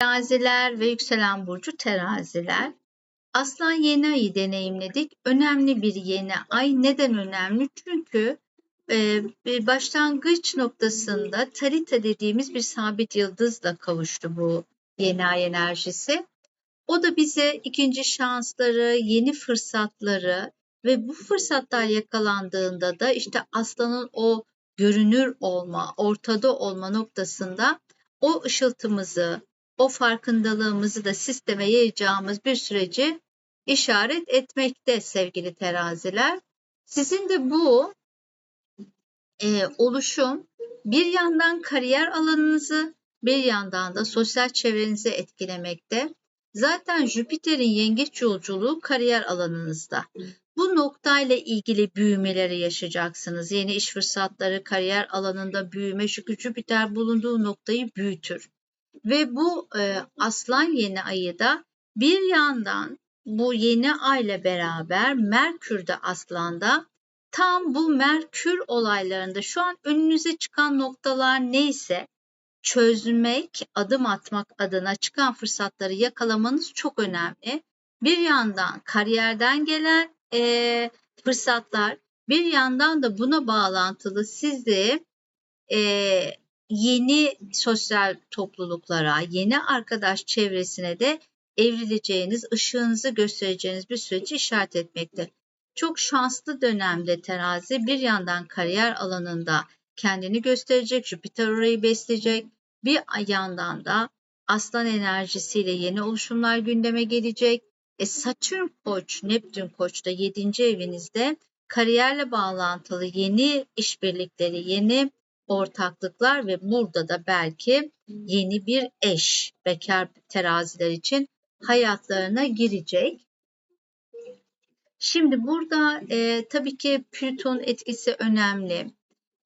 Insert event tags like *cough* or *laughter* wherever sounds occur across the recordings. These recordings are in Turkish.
Teraziler ve yükselen burcu teraziler. Aslan yeni ayı deneyimledik. Önemli bir yeni ay. Neden önemli? Çünkü e, başlangıç noktasında Tarita dediğimiz bir sabit yıldızla kavuştu bu yeni ay enerjisi. O da bize ikinci şansları, yeni fırsatları ve bu fırsatlar yakalandığında da işte aslanın o görünür olma, ortada olma noktasında o ışıltımızı, o farkındalığımızı da sisteme yayacağımız bir süreci işaret etmekte sevgili teraziler. Sizin de bu e, oluşum bir yandan kariyer alanınızı bir yandan da sosyal çevrenizi etkilemekte. Zaten Jüpiter'in yengeç yolculuğu kariyer alanınızda. Bu noktayla ilgili büyümeleri yaşayacaksınız. Yeni iş fırsatları, kariyer alanında büyüme çünkü Jüpiter bulunduğu noktayı büyütür. Ve bu e, aslan yeni ayı da bir yandan bu yeni ayla beraber Merkür de aslanda tam bu Merkür olaylarında şu an önünüze çıkan noktalar neyse çözmek, adım atmak adına çıkan fırsatları yakalamanız çok önemli. Bir yandan kariyerden gelen e, fırsatlar, bir yandan da buna bağlantılı sizi e, yeni sosyal topluluklara, yeni arkadaş çevresine de evrileceğiniz, ışığınızı göstereceğiniz bir süreci işaret etmekte. Çok şanslı dönemde terazi bir yandan kariyer alanında kendini gösterecek, Jüpiter orayı besleyecek. Bir yandan da aslan enerjisiyle yeni oluşumlar gündeme gelecek. E Satürn koç, Neptün koç da 7. evinizde kariyerle bağlantılı yeni işbirlikleri, yeni ortaklıklar ve burada da belki yeni bir eş bekar teraziler için hayatlarına girecek. Şimdi burada e, tabii ki Plüton etkisi önemli.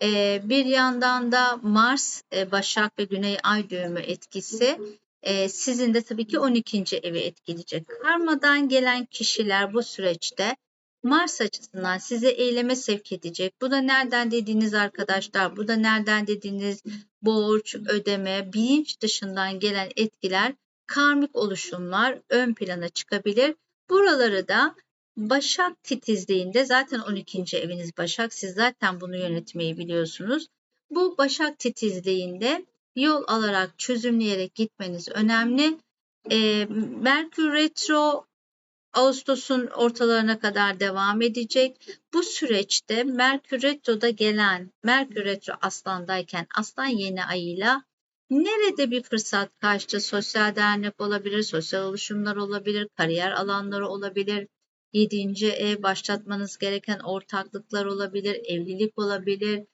E, bir yandan da Mars, e, Başak ve Güney Ay düğümü etkisi e, sizin de tabii ki 12. evi etkileyecek. Karmadan gelen kişiler bu süreçte Mars açısından sizi eyleme sevk edecek. Bu da nereden dediğiniz arkadaşlar, bu da nereden dediğiniz borç, ödeme, bilinç dışından gelen etkiler, karmik oluşumlar ön plana çıkabilir. Buraları da Başak titizliğinde zaten 12. eviniz Başak. Siz zaten bunu yönetmeyi biliyorsunuz. Bu Başak titizliğinde yol alarak çözümleyerek gitmeniz önemli. E, Merkür Retro Ağustos'un ortalarına kadar devam edecek. Bu süreçte Merkür Retro'da gelen, Merkür Retro Aslan'dayken Aslan yeni ayıyla nerede bir fırsat karşıtı sosyal dernek olabilir, sosyal oluşumlar olabilir, kariyer alanları olabilir, 7. ev başlatmanız gereken ortaklıklar olabilir, evlilik olabilir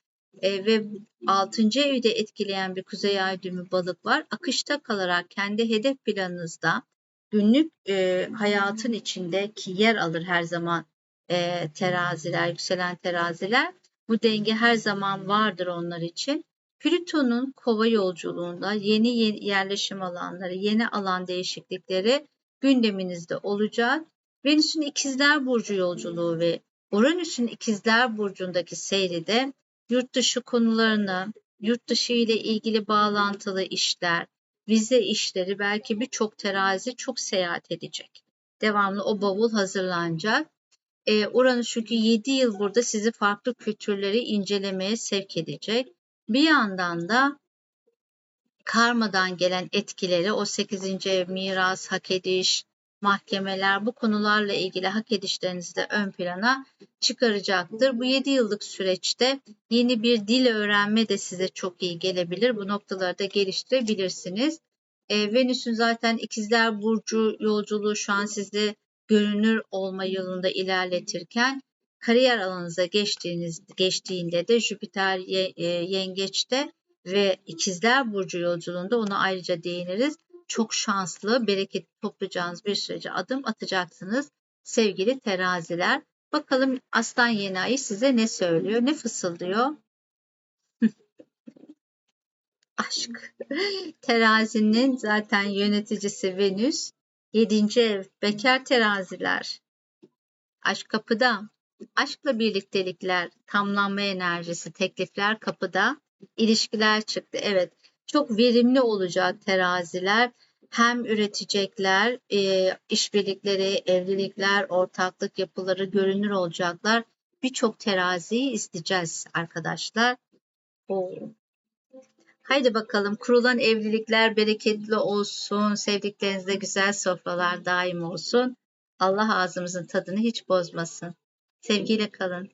e, ve 6. evde etkileyen bir kuzey ay düğümü balık var. Akışta kalarak kendi hedef planınızda günlük e, hayatın içinde ki yer alır her zaman e, teraziler, yükselen teraziler. Bu denge her zaman vardır onlar için. Plüton'un kova yolculuğunda yeni yerleşim alanları, yeni alan değişiklikleri gündeminizde olacak Venüs'ün ikizler burcu yolculuğu ve Uranüs'ün ikizler burcundaki seyri de yurt dışı konularını, yurt dışı ile ilgili bağlantılı işler, vize işleri belki birçok terazi çok seyahat edecek. Devamlı o bavul hazırlanacak. Ee, Uranüs çünkü 7 yıl burada sizi farklı kültürleri incelemeye sevk edecek. Bir yandan da karmadan gelen etkileri o 8. ev miras, hak ediş, mahkemeler bu konularla ilgili hak edişlerinizi de ön plana çıkaracaktır. Bu 7 yıllık süreçte yeni bir dil öğrenme de size çok iyi gelebilir. Bu noktaları da geliştirebilirsiniz. E, Venüs'ün zaten ikizler burcu yolculuğu şu an sizi görünür olma yolunda ilerletirken kariyer alanınıza geçtiğiniz geçtiğinde de Jüpiter e, yengeçte ve ikizler burcu yolculuğunda ona ayrıca değiniriz çok şanslı, bereket toplayacağınız bir sürece adım atacaksınız sevgili teraziler. Bakalım aslan yeni ayı size ne söylüyor, ne fısıldıyor? *laughs* Aşk. Terazinin zaten yöneticisi Venüs. Yedinci ev. Bekar teraziler. Aşk kapıda. Aşkla birliktelikler, tamlanma enerjisi, teklifler kapıda. İlişkiler çıktı. Evet çok verimli olacak teraziler. hem üretecekler, e, işbirlikleri, evlilikler, ortaklık yapıları görünür olacaklar. Birçok teraziyi isteyeceğiz arkadaşlar. Oo. Haydi bakalım kurulan evlilikler bereketli olsun, sevdiklerinizle güzel sofralar daim olsun. Allah ağzımızın tadını hiç bozmasın. Sevgiyle kalın.